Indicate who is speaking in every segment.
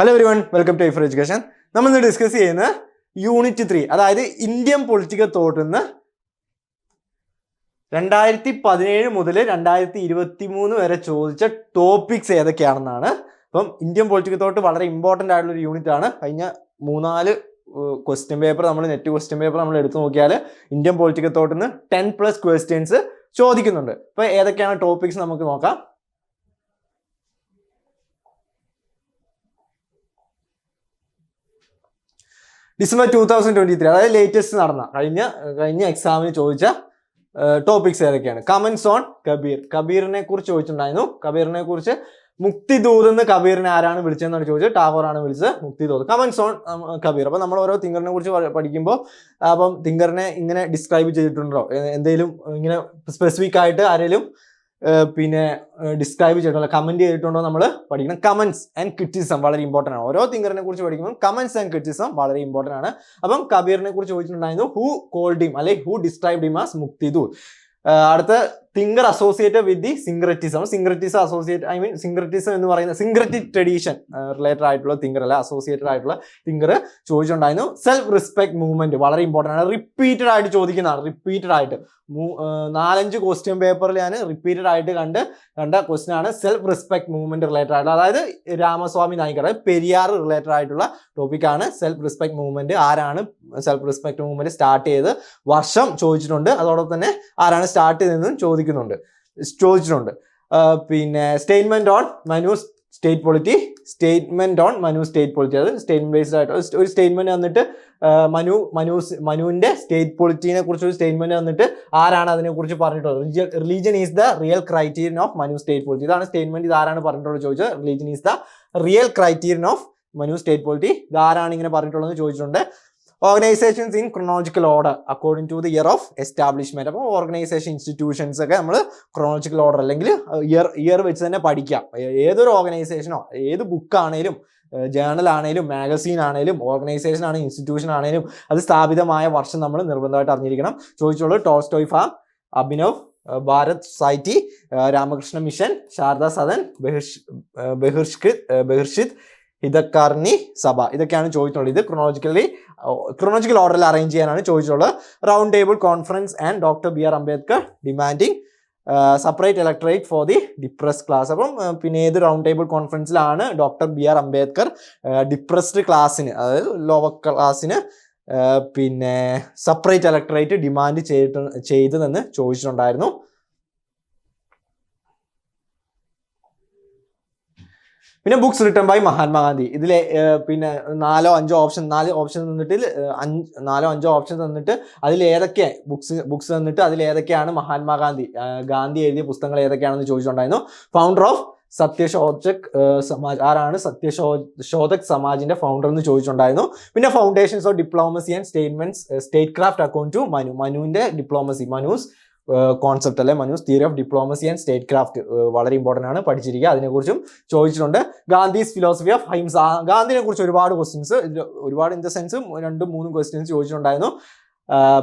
Speaker 1: Hello everyone welcome to for education നമ്മൾ ഇന്ന് discuss ചെയ്യുന്ന യൂണിറ്റ് ത്രീ അതായത് ഇന്ത്യൻ പൊളിറ്റിക്കൽ തോട്ടിൽ നിന്ന് രണ്ടായിരത്തി പതിനേഴ് മുതൽ രണ്ടായിരത്തി ഇരുപത്തി മൂന്ന് വരെ ചോദിച്ച ടോപ്പിക്സ് ഏതൊക്കെയാണെന്നാണ്. അപ്പം ഇന്ത്യൻ പൊളിറ്റിക്കൽ തോട്ട് വളരെ ഇമ്പോർട്ടന്റ് ആയിട്ടുള്ള ഒരു യൂണിറ്റ് ആണ്. കഴിഞ്ഞ മൂന്നാൽ ക്വസ്റ്റ്യൻ പേപ്പർ നമ്മൾ നെറ്റ് ക്വസ്റ്റ്യൻ പേപ്പർ നമ്മൾ എടുത്തു നോക്കിയാൽ ഇന്ത്യൻ പൊളിറ്റിക്കൽ തോട്ടിൽ നിന്ന് ടെൻ പ്ലസ് ക്വസ്റ്റ്യൻസ് ചോദിക്കുന്നുണ്ട്. അപ്പോൾ ഏതൊക്കെയാണ് ടോപ്പിക്സ് നമുക്ക് നോക്കാം. December two thousand twenty three അതായത് ലേറ്റസ്റ്റ് നടന്ന കഴിഞ്ഞ കഴിഞ്ഞ എക്സാമിന് ചോദിച്ച ടോപ്പിക്സ് ഏതൊക്കെയാണ്? Comments on Kabir. കബീറിനെ കുറിച്ച് ചോദിച്ചിട്ടുണ്ടായിരുന്നു. കബീറിനെ കുറിച്ച് മുക്തിദൂത് എന്ന് കബീറിനെ ആരാണ് വിളിച്ചതെന്നാണ് ചോദിച്ചത്. ടാഗോർ ആണ് വിളിച്ചത് മുക്തിദൂത്. Comments on Kabir. അപ്പം നമ്മൾ ഓരോ തിങ്കറിനെ കുറിച്ച് പഠിക്കുമ്പോൾ അപ്പം തിങ്കറിനെ ഇങ്ങനെ ഡിസ്ക്രൈബ് ചെയ്തിട്ടുണ്ടോ? എന്തെങ്കിലും ഇങ്ങനെ സ്പെസിഫിക് ആയിട്ട് ആരെങ്കിലും പിന്നെ ഡിസ്ക്രൈബ് ചെയ്തിട്ടുണ്ടോ കമന്റ് ചെയ്തിട്ടുണ്ടോ നമ്മൾ പഠിക്കണം. കമന്റ്സ് ആൻഡ് ക്രിറ്റിസം വളരെ ഇമ്പോർട്ടന്റ് ആണ്. ഓരോ തിങ്കറിനെ കുറിച്ച് പഠിക്കുമ്പോൾ കമന്റ്സ് ആൻഡ് ക്രിറ്റിസം വളരെ ഇമ്പോർട്ടന്റ് ആണ്. അപ്പം കബീറിനെ കുറിച്ച് ചോദിച്ചിട്ടുണ്ടായിരുന്നു ഹു കോൾഡ് ഹിം അല്ലെങ്കിൽ ഹു ഡിസ്ക്രൈബ് ഹിം ആസ് മുക്തിദു അടുത്ത thinker associated with the syncretism syncretism associate I mean syncretism എന്ന് പറയുന്ന സിംഗ്രറ്റിക് ട്രഡീഷൻ റിലേറ്റഡ് ആയിട്ടുള്ള തിങ്കർ അല്ല അസോസിയേറ്റഡ് ആയിട്ടുള്ള തിങ്കർ ചോദിച്ചിട്ടുണ്ടായിരുന്നു സെൽഫ് റെസ്പെക്ട് മൂവ്മെന്റ് വളരെ ഇമ്പോർട്ടന്റ് ആണ്. റിപ്പീറ്റഡ് ആയിട്ട് ചോദിക്കുന്നതാണ്. റിപ്പീറ്റഡ് ആയിട്ട്. നാലഞ്ച് ക്വസ്റ്റ്യൻ പേപ്പറിൽ ഞാൻ റിപ്പീറ്റഡ് ആയിട്ട് കണ്ട് കണ്ട ക്വസ്റ്റ്യൻ ആണ് സെൽഫ് റെസ്പെക്ട് മൂവ്മെന്റ് റിലേറ്റഡ് ആയിട്ടുള്ള. അതായത് രാമസ്വാമി നായിക്കർ പെരിയാർ റിലേറ്റഡ് ആയിട്ടുള്ള ടോപ്പിക്കാണ് സെൽഫ് റെസ്പെക്ട് മൂവ്മെന്റ് ആരാണ് സെൽഫ് റെസ്പെക്ട് മൂവ്മെന്റ് സ്റ്റാർട്ട് ചെയ്ത് വർഷം ചോദിച്ചിട്ടുണ്ട്. അതോടൊപ്പം തന്നെ ആരാണ് സ്റ്റാർട്ട് ചെയ്തതെന്നും ചോദിക്കുന്നുണ്ട്. ചോദിച്ചിട്ടുണ്ട്. പിന്നെ statement on Manu state polity statement on Manu state polity അത് സ്റ്റേറ്റ്മെന്റ് ബേസ്ഡ് ആയിട്ട് ഒരു സ്റ്റേറ്റ്മെന്റ് വന്നിട്ട് മനു മനു മനുവിന്റെ സ്റ്റേറ്റ് പൊളിറ്റിനെ കുറിച്ച് ഒരു സ്റ്റേറ്റ്മെന്റ് വന്നിട്ട് ആരാണ് അതിനെ കുറിച്ച് പറഞ്ഞിട്ടുള്ളത് religion is the real criterion of Manu state polity ഇതാണ് സ്റ്റേറ്റ്മെന്റ് ഇത് ആരാണ് പറഞ്ഞിട്ടുള്ളത് ചോദിച്ചത്? Religion is the real criterion of Manu state polity ഇത് ആരാണ് ഇങ്ങനെ പറഞ്ഞിട്ടുള്ളത് ചോദിച്ചിട്ടുണ്ട്. Organisations in chronological order according to the year of establishment അപ്പോൾ ഓർഗനൈസേഷൻ ഇൻസ്റ്റിറ്റ്യൂഷൻസ് ഒക്കെ നമ്മൾ ക്രൊണോളജിക്കൽ ഓർഡർ അല്ലെങ്കിൽ ഇയർ ഇയർ വെച്ച് തന്നെ പഠിക്കാം ഏതൊരു ഓർഗനൈസേഷനോ ഏത് ബുക്കാണേലും ജേണൽ ആണേലും മാഗസീൻ ആണേലും ഓർഗനൈസേഷൻ ആണെങ്കിലും ഇൻസ്റ്റിറ്റ്യൂഷൻ ആണേലും അത് സ്ഥാപിതമായ വർഷം നമ്മൾ നിർബന്ധമായിട്ട് അറിഞ്ഞിരിക്കണം. ചോദിച്ചോളൂ Tolstoy farm Abhinav Bharat society Ramakrishna mission Sharada Sadan ബഹിർഷ് Bahishkrit ബഹിർഷിത് ഹിതക്കാർണി സഭ. ഇതൊക്കെയാണ് ചോദിച്ചിട്ടുള്ളത്. ഇത് ക്രോണോളജിക്കലി ക്രോണോളജിക്കൽ ഓർഡറിൽ അറേഞ്ച് ചെയ്യാനാണ് ചോദിച്ചിട്ടുള്ളത്. Round table conference and doctor B R Ambedkar demanding separate electorate for the depressed class അപ്പം പിന്നെ ഏത് round table കോൺഫറൻസിലാണ് doctor B R Ambedkar depressed ക്ലാസ്സിന് അതായത് ലോവർ ക്ലാസ്സിന് പിന്നെ സെപ്പറേറ്റ് ഇലക്ട്രേറ്റ് ഡിമാൻഡ് ചെയ്തിട്ട് ചെയ്തതെന്ന് ചോദിച്ചിട്ടുണ്ടായിരുന്നു. പിന്നെ ബുക്സ് റിട്ടേൺ ബൈ മഹാത്മാഗാന്ധി. ഇതിലെ പിന്നെ നാലോ അഞ്ചോ ഓപ്ഷൻ നാല് ഓപ്ഷൻ തന്നിട്ട് അഞ്ച് നാലോ അഞ്ചോ ഓപ്ഷൻ തന്നിട്ട് അതിൽ ഏതൊക്കെ ബുക്സ് ബുക്സ് തന്നിട്ട് അതിൽ ഏതൊക്കെയാണ് മഹാത്മാഗാന്ധി ഗാന്ധി എഴുതിയ പുസ്തകങ്ങൾ ഏതൊക്കെയാണെന്ന് ചോദിച്ചിട്ടുണ്ടായിരുന്നു ഫൗണ്ടർ ഓഫ് സത്യശോധക് സമാജ് ആരാണ് സത്യശോ ശോധക് സമാജിന്റെ ഫൗണ്ടർ എന്ന് ചോദിച്ചിട്ടുണ്ടായിരുന്നു പിന്നെ foundations of diplomacy and statements state craft account to Manu മനുവിന്റെ ഡിപ്ലോമസി മനൂസ് കോൺസെപ്റ്റ് അല്ലെ Manu's theory of diplomacy and state craft വളരെ ഇമ്പോർട്ടന്റ് ആണ് പഠിച്ചിരിക്കുക. അതിനെക്കുറിച്ചും ചോദിച്ചിട്ടുണ്ട്. ഗാന്ധിസ് ഫിലോസഫി ഓഫ് ഹൈംസ ഗാന്ധിനെ കുറിച്ച് ഒരുപാട് ക്വസ്റ്റ്യൻസ് ഒരുപാട് ഇൻ ദ സെൻസ് രണ്ടും മൂന്നും ക്വസ്റ്റ്യൻസ് ചോദിച്ചിട്ടുണ്ടായിരുന്നു.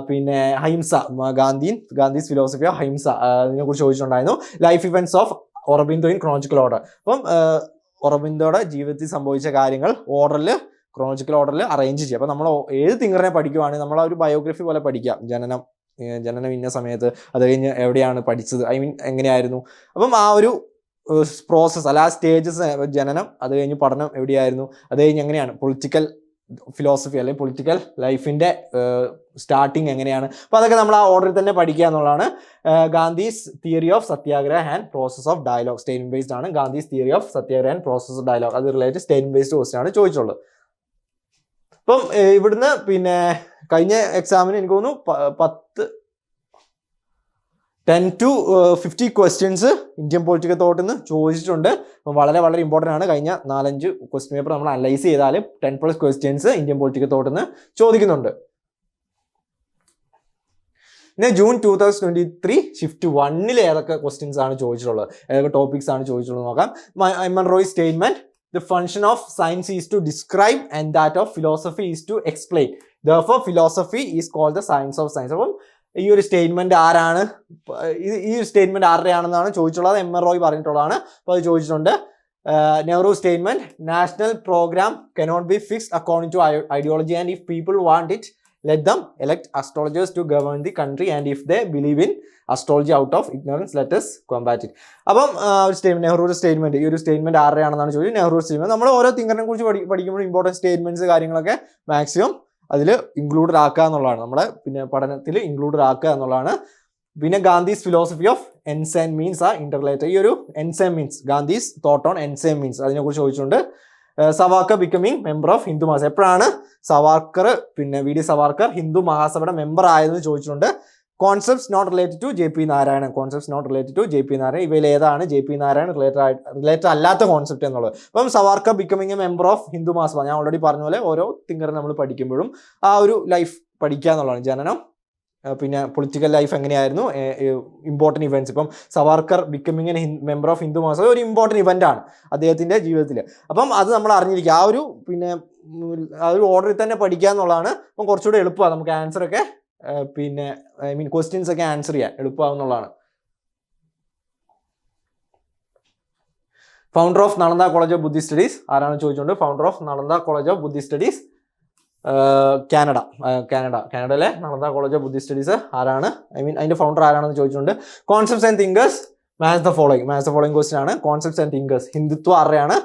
Speaker 1: പിന്നെ ഹൈംസ ഗാന്ധി ഗാന്ധീസ് ഫിലോസഫി ഓഫ് ഹൈംസ അതിനെ കുറിച്ച് ചോദിച്ചിട്ടുണ്ടായിരുന്നു. Life events of Aurobindo in chronological order അപ്പം ഒറബിന്ദോയുടെ ജീവിതത്തിൽ സംഭവിച്ച കാര്യങ്ങൾ ഓർഡറിൽ ക്രോണോജിക്കൽ ഓർഡറിൽ അറേഞ്ച് ചെയ്യുക. അപ്പം നമ്മൾ ഏത് തിങ്കറിനെ പഠിക്കുവാണെങ്കിൽ നമ്മൾ ഒരു ബയോഗ്രഫി പോലെ പഠിക്കാം ജനനം ജനനം ഇന്ന സമയത്ത് അത് കഴിഞ്ഞ് എവിടെയാണ് പഠിച്ചത്? ഐ മീൻ എങ്ങനെയായിരുന്നു? അപ്പം ആ ഒരു പ്രോസസ്സ് അല്ല ആ സ്റ്റേജസ് ജനനം അത് കഴിഞ്ഞ് പഠനം എവിടെയായിരുന്നു? അത് കഴിഞ്ഞ് എങ്ങനെയാണ്? പൊളിറ്റിക്കൽ ഫിലോസഫി അല്ലെങ്കിൽ പൊളിറ്റിക്കൽ ലൈഫിന്റെ സ്റ്റാർട്ടിങ് എങ്ങനെയാണ്? അപ്പോൾ അതൊക്കെ നമ്മൾ ആ ഓർഡറിൽ തന്നെ പഠിക്കുക എന്നുള്ളതാണ്. Gandhi's theory of satyagraha and process of dialogue state based ആണ് Gandhi's theory of satyagraha and process of dialogue അത് റിലേറ്റഡ് സ്റ്റേറ്റ് ബേസ്ഡ് ക്വസ്റ്റ്യൻ ആണ് ചോദിച്ചുള്ളത് അപ്പം ഇവിടുന്ന് പിന്നെ കഴിഞ്ഞ എക്സാമിന് എനിക്ക് തോന്നുന്നു പത്ത് ten to fifty questions Indian political തോട്ടിൽ നിന്ന് ചോദിച്ചിട്ടുണ്ട്. അപ്പം വളരെ വളരെ ഇമ്പോർട്ടന്റ് ആണ്. കഴിഞ്ഞ നാലഞ്ച് ക്വസ്റ്റ്യൻ പേപ്പർ നമ്മൾ അനലൈസ് ചെയ്താൽ ten plus questions Indian political തോട്ടിൽ നിന്ന് ചോദിക്കുന്നുണ്ട്. പിന്നെ June two thousand twenty three shift വണ്ണിൽ ഏതൊക്കെ ക്വസ്റ്റ്യൻസ് ആണ് ചോദിച്ചിട്ടുള്ളത്? ഏതൊക്കെ ടോപ്പിക്സ് ആണ് ചോദിച്ചിട്ടുള്ളത് നോക്കാം. M N Roy statement the function of science is to describe and that of philosophy is to explain. ദോർ philosophy is called the science of science അപ്പം ഈ ഒരു സ്റ്റേറ്റ്മെന്റ് ആരാണ്? ഈ ഒരു സ്റ്റേറ്റ്മെന്റ് ആരുടെയാണെന്നാണ് ചോദിച്ചിട്ടുള്ളത്. എം എൻ റോയ് പറഞ്ഞിട്ടുള്ളതാണ്. അപ്പോൾ അത് ചോദിച്ചിട്ടുണ്ട്. Nehru statement national programme cannot be fixed according to ideology and if people want it let them elect astrologers to govern the country and if they believe in astrology out of ignorance let us combat അപ്പം ഒരു statement Nehru statement ഈ ഒരു statement ആരുടെയാണെന്നാണ് ചോദിച്ചത് Nehru statement നമ്മൾ ഓരോ തിങ്കറിനെ കുറിച്ച് പഠി പഠിക്കുമ്പോൾ ഇമ്പോർട്ടന്റ് സ്റ്റേറ്റ്മെന്റ്സ് കാര്യങ്ങളൊക്കെ മാക്സിമം അതിൽ ഇൻക്ലൂഡഡ് ആക്കുക എന്നുള്ളതാണ്. നമ്മുടെ പിന്നെ പഠനത്തിൽ ഇൻക്ലൂഡഡ് ആക്കുക എന്നുള്ളതാണ്. പിന്നെ Gandhi's philosophy of ends and means ആ ഇന്റർലേറ്റർ ഈ ഒരു ends and means Gandhi's thought on ends and means അതിനെക്കുറിച്ച് ചോദിച്ചുകൊണ്ട് Savarkar becoming member of Hindu Mahasabha. എപ്പോഴാണ് സവാർക്കർ പിന്നെ വി ഡി സവാർക്കർ ഹിന്ദു മഹാസഭയുടെ മെമ്പർ ആയതെന്ന് ചോദിച്ചിട്ടുണ്ട്. Concepts not related to J P Narayanan concepts not related to J P Narayanan ഇവയിൽ ഏതാണ് J P Narayanan related ആയിട്ട് റിലേറ്റഡ് അല്ലാത്ത കോൺസെപ്റ്റ് എന്നുള്ളത്? അപ്പം Savarkar becoming a member of Hindu Mahasabha. ഞാൻ ഓൾറെഡി പറഞ്ഞ പോലെ ഓരോ തിങ്കർ നമ്മൾ പഠിക്കുമ്പോഴും ആ ഒരു ലൈഫ് പഠിക്കുക എന്നുള്ളതാണ്. ജനനം പിന്നെ പൊളിറ്റിക്കൽ ലൈഫ് എങ്ങനെയായിരുന്നു? ഇമ്പോർട്ടന്റ് ഇവന്റ്സ് ഇപ്പം Savarkar becoming an member of Hindu Mahasabha ഒരു ഇമ്പോർട്ടന്റ് ഇവന്റ് ആണ് അദ്ദേഹത്തിന്റെ ജീവിതത്തിൽ അപ്പം അത് നമ്മൾ അറിഞ്ഞിരിക്കുക. ആ ഒരു പിന്നെ ആ ഒരു ഓർഡറിൽ തന്നെ പഠിക്കുക എന്നുള്ളതാണ് അപ്പം കുറച്ചുകൂടെ എളുപ്പമാണ് നമുക്ക് ആൻസറൊക്കെ പിന്നെ ഐ മീൻ ക്വസ്റ്റ്യൻസ് ഒക്കെ ആൻസർ ചെയ്യാൻ എളുപ്പമാവുന്നുള്ളതാണ് founder of Nalanda college of Buddhist studies ആരാണ് ചോദിച്ചുകൊണ്ട് founder of Nalanda college of Buddhist studies Canada. Canada. കാനഡയിലെ Nalanda college of Buddhist studies ആരാണ്? ഐ മീൻ അതിന്റെ ഫൗണ്ടർ ആരാണെന്ന് ചോദിച്ചിട്ടുണ്ട്. Concepts and thinkers match the following match the following question ആണ്. Concepts and thinkers Hindutva ആരുടെയാണ്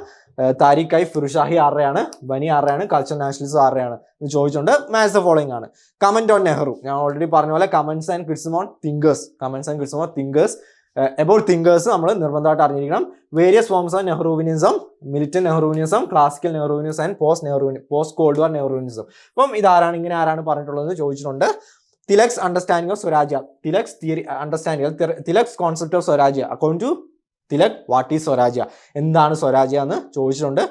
Speaker 1: താരിഖായി ഫിറുഷാഹി ആരുടെയാണ് ബനി ആരുടെയാണ് കൾച്ചർ നാഷണലിസം ആരുടെയാണ് എന്ന് ചോദിച്ചുകൊണ്ട് മാച്ച് ദ ഫോളോയിങ് ആണ്. കമന്റ് ഓൺ നെഹ്റു ഞാൻ ഓൾറെഡി പറഞ്ഞ പോലെ comments and criticism thinkers comments and criticism thinkers about thinkers നമ്മൾ നിർബന്ധമായിട്ട് അറിഞ്ഞിരിക്കണം. Various forms of Nehruvianism militant Nehruvianism classical Nehruvianism and post Nehruvian post cold war Nehruvianism അപ്പം ഇതാരാണ് ഇങ്ങനെ ആരാണ് പറഞ്ഞിട്ടുള്ളത് ചോദിച്ചിട്ടുണ്ട്. Tilak's understanding of Swarajya Tilak's theory understanding Tilak's concept of Swarajya according to Tilak what is Swarajya എന്താണ് സ്വരാജ്യ എന്ന് ചോദിച്ചിട്ടുണ്ട്.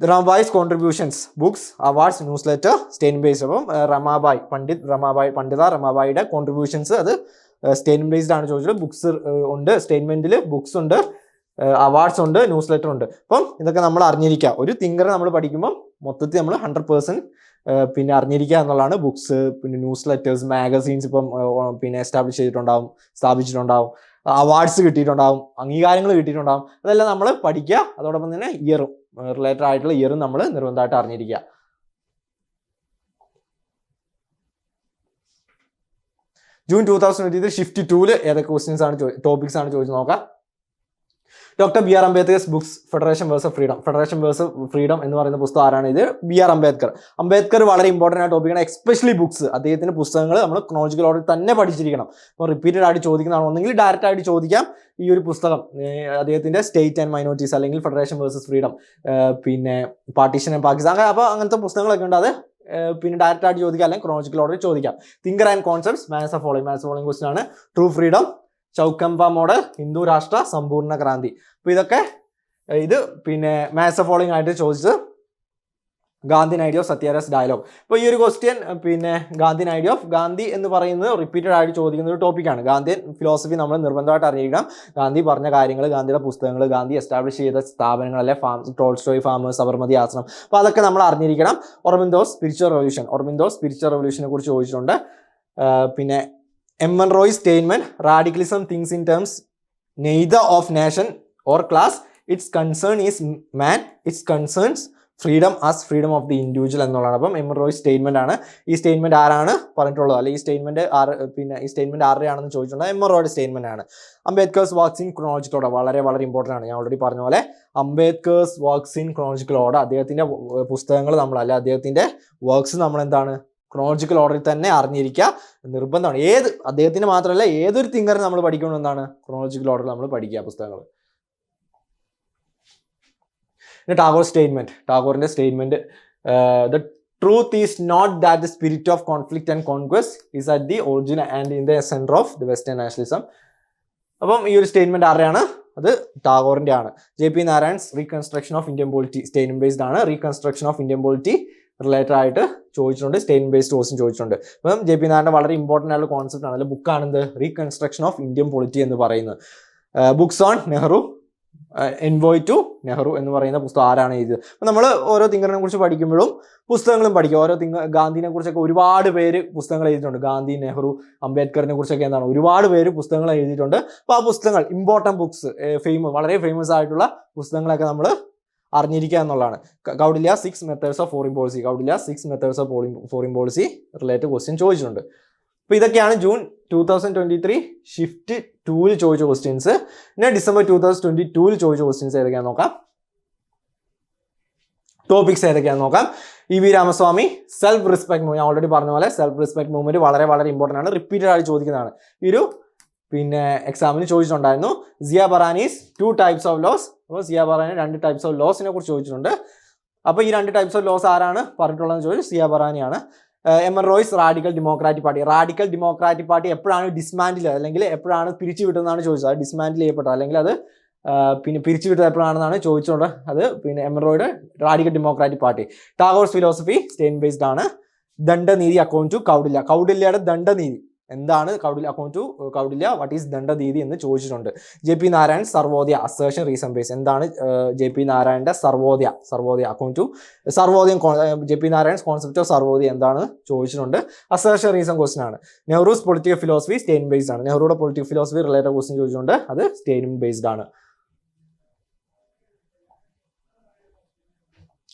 Speaker 1: Ramabai's contributions books awards newsletter statement based അപ്പം റമാബായ് പണ്ഡിത് റമാബായ് പണ്ഡിത റമാബായിയുടെ കോൺട്രിബ്യൂഷൻസ് അത് സ്റ്റേൻ ബേസ്ഡ് ആണ് ചോദിച്ചത്. ബുക്സ് ഉണ്ട്. സ്റ്റേറ്റ്മെന്റിൽ ബുക്സ് ഉണ്ട്. അവാർഡ്സ് ഉണ്ട്. ന്യൂസ് ലെറ്റർ ഉണ്ട്. അപ്പം ഇതൊക്കെ നമ്മൾ അറിഞ്ഞിരിക്കുക ഒരു തിങ്കർ നമ്മൾ പഠിക്കുമ്പോൾ മൊത്തത്തിൽ നമ്മൾ ഹൺഡ്രഡ് പേഴ്സന്റ് പിന്നെ അറിഞ്ഞിരിക്കുക എന്നുള്ളതാണ് ബുക്സ് പിന്നെ ന്യൂസ് ലെറ്റേഴ്സ് മാഗസീൻസ് ഇപ്പം പിന്നെ എസ്റ്റാബ്ലിഷ് ചെയ്തിട്ടുണ്ടാവും സ്ഥാപിച്ചിട്ടുണ്ടാവും. അവാർഡ്സ് കിട്ടിയിട്ടുണ്ടാവും. അംഗീകാരങ്ങൾ കിട്ടിയിട്ടുണ്ടാവും. അതെല്ലാം നമ്മൾ പഠിക്കുക. അതോടൊപ്പം തന്നെ ഇയറും റിലേറ്റഡ് ആയിട്ടുള്ള ഇയറും നമ്മൾ നിർബന്ധമായിട്ട് അറിഞ്ഞിരിക്കുക. June two thousand twenty shift tool ഏതൊക്കെ ക്വസ്റ്റ്യൻസ് ആണ് ടോപ്പിക്സ് ആണ് ചോദിച്ചു നോക്കാം. Doctor B R Ambedkar's books federation versus freedom federation versus freedom എന്ന് പറയുന്ന പുസ്തകം ആരാണ്? ഇത് ബി ആർ അംബേദ്കർ അംബേദ്കർ വളരെ ഇമ്പോർട്ടന്റ് ആയ ടോപ്പിക്കാണ് എക്സ്പെഷ്യലി ബുക്സ് അദ്ദേഹത്തിന്റെ പുസ്തകങ്ങൾ നമ്മൾ ക്രോളജിക്കൽ ഓർഡർ തന്നെ പഠിച്ചിരിക്കണം. അപ്പോൾ റിപ്പീറ്റഡ് ആയിട്ട് ചോദിക്കുന്നതാണ്? ഒന്നെങ്കിൽ ഡയറക്റ്റ് ആയിട്ട് ചോദിക്കാം. ഈ ഒരു പുസ്തകം അദ്ദേഹത്തിന്റെ സ്റ്റേറ്റ് ആൻഡ് മൈനോറിറ്റീസ് അല്ലെങ്കിൽ ഫെഡറേഷൻ വേഴ്സസ് ഫ്രീഡം പിന്നെ പാർട്ടീഷൻ ആൻഡ് പാകിസ്ഥാൻ അപ്പോൾ അങ്ങനത്തെ പുസ്തകങ്ങളൊക്കെ ഉണ്ട്. അത് പിന്നെ ഡയറക്റ്റ് ആയിട്ട് ചോദിക്കാം അല്ലെങ്കിൽ ക്രോണോളജിക്കൽ ഓർഡർ ചോദിക്കാം. Thinker and concepts matches of following matches following question ആണ്. True freedom Chaukhamba model Hindu Rashtra Sampoorna Kranti അപ്പോൾ ഇതൊക്കെ ഇത് പിന്നെ മാനസ് ഓഫ് ഫോളോയിങ് ആയിട്ട് ചോദിച്ചത് Gandhi idea of Satyagraha dialogue അപ്പോൾ ഈ ഒരു ക്വസ്റ്റ്യൻ പിന്നെ ഗാന്ധി ഐഡിയ ഓഫ് ഗാന്ധി എന്ന് പറയുന്നത് റിപ്പീറ്റഡ് ആയിട്ട് ചോദിക്കുന്ന ഒരു ടോപ്പിക്കാണ് ഗാന്ധിയൻ ഫിലോസഫി നമ്മൾ നിർബന്ധമായിട്ട് അറിഞ്ഞിരിക്കണം ഗാന്ധി പറഞ്ഞ കാര്യങ്ങൾ ഗാന്ധിയുടെ പുസ്തകങ്ങൾ ഗാന്ധി എസ്റ്റാബ്ലിഷ് ചെയ്ത സ്ഥാപനങ്ങൾ അല്ലെ ഫാം ടോൾസ്റ്റോയ് ഫാം സബർമതി ആശ്രമം അപ്പോൾ അതൊക്കെ നമ്മൾ അറിഞ്ഞിരിക്കണം. Aurobindo spiritual revolution Aurobindo spiritual റെവല്യൂഷനെ കുറിച്ച് ചോദിച്ചിട്ടുണ്ട്. പിന്നെ M N Roy statement radicalism things in terms neither of nation or class its concern is man its concerns freedom as freedom of the individual എന്നുള്ളതാണ്. അപ്പം എം റോയ് സ്റ്റേറ്റ്മെന്റ് ആണ്. ഈ statement ആരാണ് പറഞ്ഞിട്ടുള്ളത്? അല്ലെങ്കിൽ ഈ സ്റ്റേറ്റ്മെന്റ് ആർ പിന്നെ ഈ സ്റ്റേറ്റ്മെന്റ് ആരുടെയാണെന്ന് ചോദിച്ചിട്ടുണ്ട് എം റോയുടെ സ്റ്റേറ്റ്മെന്റ് ആണ്. അംബേദ്കേഴ്സ് വാക്സ് ഇൻ ഓർഡർ വളരെ വളരെ ഇമ്പോർട്ടന്റ് ആണ്. ഞാൻ ഓൾറെഡി പറഞ്ഞ പോലെ അംബേദ്കേഴ്സ് വർക്ക്സ് ഇൻ ഓർഡർ അദ്ദേഹത്തിന്റെ പുസ്തകങ്ങൾ നമ്മൾ അല്ല അദ്ദേഹത്തിന്റെ വർക്ക്സ് നമ്മൾ എന്താണ്? ക്രോളജിക്കൽ ഓർഡറിൽ തന്നെ അറിഞ്ഞിരിക്കുക നിർബന്ധമാണ്. ഏത് അദ്ദേഹത്തിന് മാത്രമല്ല ഏതൊരു തിങ്കറിന് നമ്മൾ പഠിക്കണമെന്നാണ് ക്രോളജിക്കൽ ഓർഡർ നമ്മൾ പഠിക്കുക പുസ്തകങ്ങൾ. പിന്നെ ടാഗോർ സ്റ്റേറ്റ്മെന്റ് ടാഗോറിന്റെ statement the truth is not that the spirit of conflict and congress is at the origin and in the centre of the western nationalism അപ്പം ഈ ഒരു സ്റ്റേറ്റ്മെന്റ് ആരെയാണ് അത് ടാഗോറിന്റെ ആണ്. J P Narayan's reconstruction of Indian polity statement based ആണ്. Reconstruction of Indian polity related ആയിട്ട് ചോദിച്ചിട്ടുണ്ട് സ്റ്റേറ്റ് ബേസ്ഡ് കോഴ്സും ചോദിച്ചിട്ടുണ്ട്. അപ്പം ജെ പി നാരായണ വളരെ ഇമ്പോർട്ടന്റ് ആയിട്ടുള്ള കോൺസെപ്റ്റ് ആണ്. അതിൽ ബുക്കാണ് എന്ത്? റീകൺസ്ട്രക്ഷൻ ഓഫ് ഇന്ത്യൻ പോളിറ്റി എന്ന് പറയുന്നത്. Books on Nehru envoy to Nehru എന്ന് പറയുന്ന പുസ്തകം ആരാണ് എഴുതിയത്? അപ്പം നമ്മൾ ഓരോ തിങ്കറിനെ കുറിച്ച് പഠിക്കുമ്പോഴും പുസ്തകങ്ങളും പഠിക്കും. ഓരോ തിങ്ക ഗാന്ധിനെ കുറിച്ചൊക്കെ ഒരുപാട് പേര് പുസ്തകങ്ങൾ എഴുതിയിട്ടുണ്ട്. ഗാന്ധി നെഹ്റു അംബേദ്കറിനെ കുറിച്ചൊക്കെ എന്താണ് ഒരുപാട് പേര് പുസ്തകങ്ങൾ എഴുതിയിട്ടുണ്ട്. അപ്പോൾ ആ പുസ്തകങ്ങൾ ഇമ്പോർട്ടന്റ് ബുക്സ് ഫേമ വളരെ ഫേമസ് ആയിട്ടുള്ള പുസ്തകങ്ങളൊക്കെ നമ്മൾ അറിഞ്ഞിരിക്കുക എന്നുള്ളതാണ്. Kautilya six methods of foreign policy Kautilya six methods of foreign policy related question ചോദിച്ചിട്ടുണ്ട്. അപ്പോൾ ഇതൊക്കെയാണ് June two thousand twenty three shift ടൂവിൽ ചോദിച്ച ക്വസ്റ്റ്യൻസ് പിന്നെ ഡിസംബർ ടൂ തൗസൻഡ് ട്വന്റി ടൂവിൽ ചോദിച്ച ക്വസ്റ്റ്യൻസ് ഏതൊക്കെയാണെന്ന് നോക്കാം. ടോപ്പിക്സ് ഏതൊക്കെയാണെന്ന് നോക്കാം. E V Ramaswamy self respect move ഞാൻ ഓൾറെഡി പറഞ്ഞ പോലെ സെൽഫ് റെസ്പെക്ട് മൂവ്മെന്റ് വളരെ വളരെ ഇമ്പോർട്ടന്റ് ആണ്. റിപ്പീറ്റഡ് ആയി ചോദിക്കുന്നതാണ്. ഈ ഒരു പിന്നെ എക്സാമിന് ചോദിച്ചിട്ടുണ്ടായിരുന്നു. Zia Barani's two types of laws അപ്പോൾ സിയ ബറാനി രണ്ട് ടൈപ്സ് ഓഫ് ലോസിനെ കുറിച്ച് ചോദിച്ചിട്ടുണ്ട്. അപ്പോൾ ഈ രണ്ട് ടൈപ്സ് ഓഫ് ലോസ് ആരാണ് പറഞ്ഞിട്ടുള്ളതെന്ന് ചോദിച്ചു. Zia ബറാനിയാണ് M N Roy's radical democratic party. Radical democratic party എപ്പോഴാണ് ഡിസ്മാൻഡിൽ അല്ലെങ്കിൽ എപ്പോഴാണ് പിരിച്ചു വിട്ടതെന്നാണ് ചോദിച്ചത്? അത് ഡിസ്മാൻഡിൽ ചെയ്യപ്പെട്ടത്. അല്ലെങ്കിൽ അത് പിന്നെ പിരിച്ചു വിട്ടത് എപ്പോഴാണെന്നാണ് ചോദിച്ചുകൊണ്ട് അത് പിന്നെ M N റോയുടെ radical democratic party. Tagore's philosophy Steyn based ആണ്. ദണ്ഡനീതി അക്കൗണ്ട് ടു കൗഡില്ല കൗഡില്ലയുടെ ദണ്ഡനീതി. എന്താണ് കൗഡിൽ account to Kautilya what is Dandaniti എന്ന് ചോദിച്ചിട്ടുണ്ട്. J P Narayan Sarvodaya assertion reason base എന്താണ് ജെ പി നാരായണന്റെ Sarvodaya Sarvodaya account to Sarvodayam J P Narayan concept of Sarvodaya എന്താണ് ചോദിച്ചിട്ടുണ്ട്. Assertion reason question ആണ്. Nehru's political philosophy state based ആണ്. നെഹ്റുടെ political philosophy related question ചോദിച്ചിട്ടുണ്ട്. അത് സ്റ്റേറ്റ് ബേസ്ഡ് ആണ്.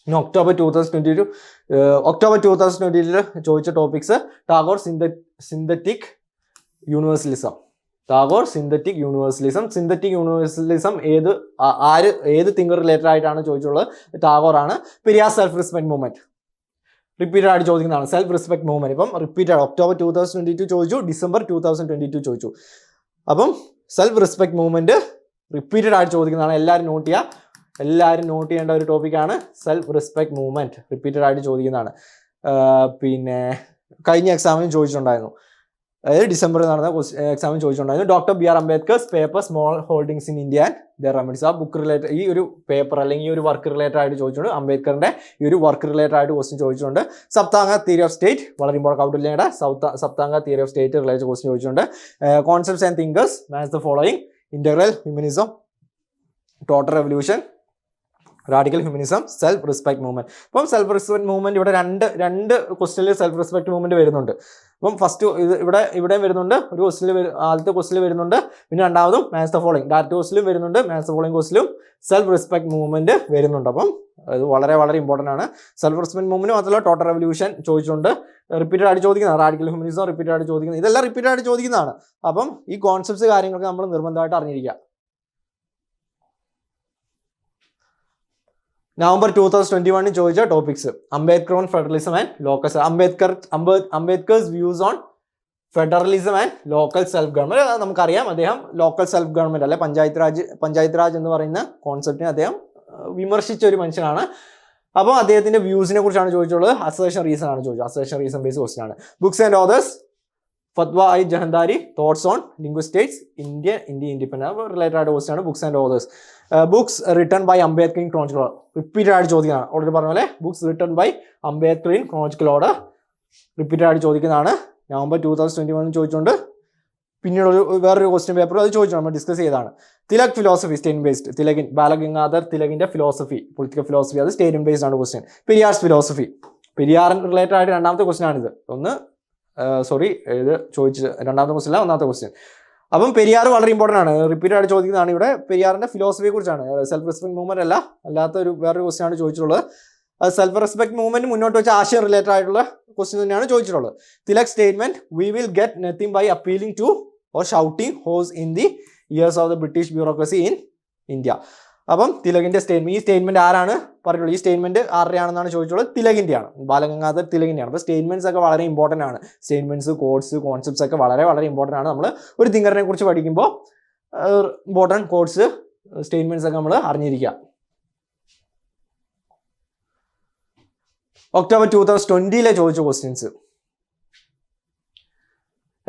Speaker 1: ഇനി October two thousand twenty two October two thousand twenty two ചോദിച്ച topics Tagore സിന്ത synthetic universalism. Tagore synthetic universalism. Synthetic universalism ഏത് ആര് ഏത് തിങ്കർ റിലേറ്റഡ് ആയിട്ടാണ് ചോദിച്ചുള്ളത്? ടാഗോർ ആണ് Periyar self respect movement repeated ആയിട്ട് ചോദിക്കുന്നതാണ്. സെൽഫ് റെസ്പെക്ട് മൂവ്മെന്റ് ഇപ്പം repeated October two thousand twenty two ചോദിച്ചു December two thousand twenty two ചോദിച്ചു. അപ്പം സെൽഫ് റെസ്പെക്ട് മൂവ്മെന്റ് റിപ്പീറ്റഡ് ആയിട്ട് ചോദിക്കുന്നതാണ്. എല്ലാവരും നോട്ട് ചെയ്യുക എല്ലാവരും നോട്ട് ചെയ്യേണ്ട ഒരു ടോപ്പിക്കാണ് സെൽഫ് റെസ്പെക്ട് മൂവ്മെന്റ് റിപ്പീറ്റഡ് ആയിട്ട് ചോദിക്കുന്നതാണ്. പിന്നെ കഴിഞ്ഞ എക്സാമിനും ചോദിച്ചിട്ടുണ്ടായിരുന്നു. അതായത് ഡിസംബറിൽ നടന്ന എക്സാമിൽ ചോദിച്ചിട്ടുണ്ടായിരുന്നു. Doctor B R Ambedkar's paper small holdings in India and the remedies ആ ബുക്ക് റിലേറ്റഡ് ഈ ഒരു പേപ്പർ അല്ലെങ്കിൽ ഈ ഒരു വർക്ക് റിലേറ്റഡ് ആയിട്ട് ചോദിച്ചിട്ടുണ്ട്. അംബേദ്കറിന്റെ ഈ ഒരു വർക്ക് റിലേറ്റഡ് ആയിട്ട് ക്വസ്റ്റ്യൻ ചോദിച്ചിട്ടുണ്ട്. സപ്താംഗ തിയറി ഓഫ് സ്റ്റേറ്റ് വളരെ ഇമ്പോർട്ടന്റ് ഔട്ട് ഇല്ലേടെ south Saptanga theory of state related question ചോദിച്ചിട്ടുണ്ട്. Concepts and thinkers matches the following integral humanism total revolution radical humanism self respect movement അപ്പം സെൽഫ് റെസ്പെക്ട് മൂവ്മെന്റ് ഇവിടെ രണ്ട് രണ്ട് ക്വസ്റ്റനിൽ സെൽഫ് റെസ്പെക്ട് മൂവ്മെന്റ് വരുന്നുണ്ട്. അപ്പം ഫസ്റ്റ് ഇവിടെ ഇവിടെ വരുന്നുണ്ട് ഒരു ക്വസ്റ്റിൽ ആദ്യത്തെ ക്വസ്റ്റിൽ വരുന്നുണ്ട് പിന്നെ രണ്ടാമതും മാത്സ് ദ ഫോളോയിങ് ഡയറക്റ്റ് ക്വസ്റ്റിലും വരുന്നുണ്ട് മാത്സ് ദ ഫോളോയിങ് ക്വസ്റ്റിലും സെൽഫ് റെസ്പെക്ട് മൂവ്മെന്റ് വരുന്നുണ്ട്. അപ്പം അത് വളരെ വളരെ ഇമ്പോർട്ടന്റ് ആണ്. സെൽഫ് റെസ്പെക്ട് മൂവ്മെന്റ് മാത്രമല്ല ടോട്ടൽ റെവല്യൂഷൻ ചോദിച്ചുകൊണ്ട് റിപ്പീറ്റഡ് ആയിട്ട് ചോദിക്കുന്നത് റാഡിക്കൽ ഹ്യൂമനിസം റിപ്പീറ്റഡ് ആയിട്ട് ചോദിക്കുന്നത്. ഇതെല്ലാം റിപ്പീറ്റഡ് ആയിട്ട് ചോദിക്കുന്നതാണ്. അപ്പം ഈ കോൺസെപ്റ്റ്സ് കാര്യങ്ങളൊക്കെ നമ്മൾ നിർബന്ധമായിട്ട് അറിഞ്ഞിരിക്കുക. നവംബർ ടൂ തൗസൻഡ് ട്വന്റി വണ്ണിൽ ചോദിച്ച topics Ambedkar on federalism and local Ambedkar Ambedkar's views on federalism and local self government നമുക്കറിയാം. അദ്ദേഹം ലോക്കൽ സെൽഫ് ഗവൺമെന്റ് അല്ലെ പഞ്ചായത്ത് രാജ് പഞ്ചായത്ത് രാജ് എന്ന് പറയുന്ന കോൺസെപ്റ്റിനെ അദ്ദേഹം വിമർശിച്ച ഒരു മനുഷ്യനാണ്. അപ്പോൾ അദ്ദേഹത്തിന്റെ വ്യൂസിനെ കുറിച്ചാണ് ചോദിച്ചുള്ളത് അസേഷൻ റീസൺ ആണ് ചോദിച്ചത്. അസേഷൻ റീസൺ ബേസ് ക്വസ്റ്റൻ ആണ്. Books and authors Fatwa i Jahandari thoughts on linguistic states India India independence related ആയിട്ട് ക്വസ്റ്റൻ ആണ് books and authors books written by Ambedkar in chronological order repeated ആയിട്ട് ചോദിക്കുന്നതാണ്. Already പറഞ്ഞ പോലെ books written by Ambedkar in chronological order repeated ആയിട്ട് ചോദിക്കുന്നതാണ്. November two thousand twenty വണ്ണിൽ ചോദിച്ചുകൊണ്ട് പിന്നീട് ഒരു വേറൊരു ക്വസ്റ്റ്യൻ പേപ്പർ അത് ചോദിച്ചു. നമ്മൾ ഡിസ്കസ് ചെയ്താണ് തിലക് ഫിലോസഫി സ്റ്റേറ്റ് ബേസ്ഡ് തിലകിൻ ബാലഗംഗാധർ തിലകിന്റെ ഫിലോസഫി പൊളിറ്റിക്കൽ ഫിലോസഫി അത് സ്റ്റേറ്റ് ബേസ്ഡ് ആണ് ക്വസ്റ്റ്യൻ പെരിയാർസ് ഫിലോസഫി പെരിയാറിൻ റിലേറ്റഡ് ആയിട്ട് രണ്ടാമത്തെ ക്വസ്റ്റ്യൻ ആണിത്. ഒന്ന് സോറി ഇത് ചോദിച്ചത് രണ്ടാമത്തെ ക്വസ്റ്റ്യൻ അല്ല ഒന്നാമത്തെ ക്വസ്റ്റ്യൻ അപ്പം പെരിയാർ വളരെ ഇമ്പോർട്ടന്റ് ആണ്. റിപ്പീറ്റ് ആയിട്ട് ചോദിക്കുന്നതാണ് ഇവിടെ. പെരിയാറിന്റെ ഫിലോസഫിയെ കുറിച്ചാണ്. സെൽഫ് റെസ്പെക്ട് മൂവ്മെന്റ് അല്ല അല്ലാത്ത ഒരു വേറൊരു ക്വസ്റ്റ്യൻ ആണ് ചോദിച്ചിട്ടുള്ളത്. സെൽഫ് റെസ്പെക്ട് മൂവ്മെന്റ് മുന്നോട്ട് വെച്ച ആശയം റിലേറ്റഡ് ആയിട്ടുള്ള ക്വസ്റ്റ്യൻ തന്നെയാണ് ചോദിച്ചിട്ടുള്ളത്. Tilak statement we will get nothing by appealing to or shouting hoarse in the ears of the British bureaucracy in India അപ്പം തിലകിന്റെ സ്റ്റേറ്റ്മെന്റ് ഈ സ്റ്റേറ്റ്മെന്റ് ആരാണ്? പറഞ്ഞിട്ടുള്ളത് ഈ സ്റ്റേറ്റ്മെന്റ് ആരുടെയാണെന്നാണ് ചോദിച്ചുള്ളത് തിലകിന്റെയാണ്. ബാലഗംഗാധർ തിലകിന്റെയാണ്. അപ്പോൾ സ്റ്റേറ്റ്മെന്റ്സ് ഒക്കെ വളരെ ഇമ്പോർട്ടന്റ് ആണ്. സ്റ്റേറ്റ്മെന്റ്സ് കോഡ്സ് കോൺസെപ്റ്റ്സ് ഒക്കെ വളരെ വളരെ ഇമ്പോർട്ടന്റ് ആണ്. നമ്മൾ ഒരു തിങ്കറിനെ കുറിച്ച് പഠിക്കുമ്പോൾ ഇമ്പോർട്ടന്റ് കോഡ്സ് സ്റ്റേറ്റ്മെന്റ്സ് ഒക്കെ നമ്മൾ അറിഞ്ഞിരിക്കുക. ഒക്ടോബർ ടൂ തൗസൻഡ് ട്വന്റിയിലെ ചോദിച്ച ക്വസ്റ്റ്യൻസ്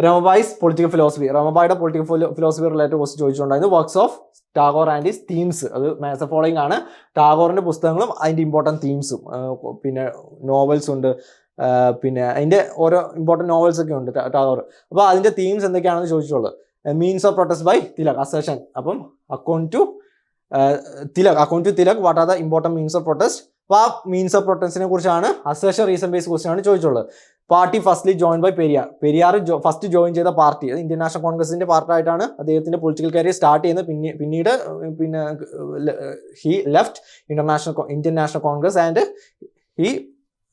Speaker 1: രമബായ്സ് പൊളിറ്റിക്കൽ ഫിലോസഫി രമബായുടെ പൊളിറ്റിക്കൽ ഫിലോസഫി റിലേറ്റഡ് ക്വസ്റ്റ് ചോദിച്ചിട്ടുണ്ടായിരുന്നു. Works of Tagore and his themes. അത് മാത്സ് ഫോളോയിങ് ആണ്. ടാഗോറിന്റെ പുസ്തകങ്ങളും അതിന്റെ ഇമ്പോർട്ടന്റ് തീംസും പിന്നെ നോവൽസ് ഉണ്ട്. പിന്നെ അതിന്റെ ഓരോ ഇമ്പോർട്ടന്റ് നോവൽസ് ഒക്കെ ഉണ്ട് ടാഗോർ. അപ്പോൾ അതിന്റെ തീംസ് എന്തൊക്കെയാണെന്ന് ചോദിച്ചോളൂ means of protest by Tilak assertion അപ്പം account to Tilak account to Tilak what are the important means of protest അപ്പോൾ ആ മീൻസ് ഓഫ് പ്രൊട്ടൻസിനെ കുറിച്ചാണ് അസേഷൻ റീസൺ ബേസ് ക്വസ്റ്റൻ ആണ് ചോദിച്ചുള്ളത് party firstly join by Periyar Periyar first join ചെയ്ത party അത് Indian national കോൺഗ്രസിന്റെ പാർട്ടായിട്ടാണ് അദ്ദേഹത്തിന്റെ പൊളിറ്റിക്കൽ കരിയർ സ്റ്റാർട്ട് ചെയ്യുന്നത്. പിന്നെ പിന്നീട് പിന്നെ he left international Indian national congress and he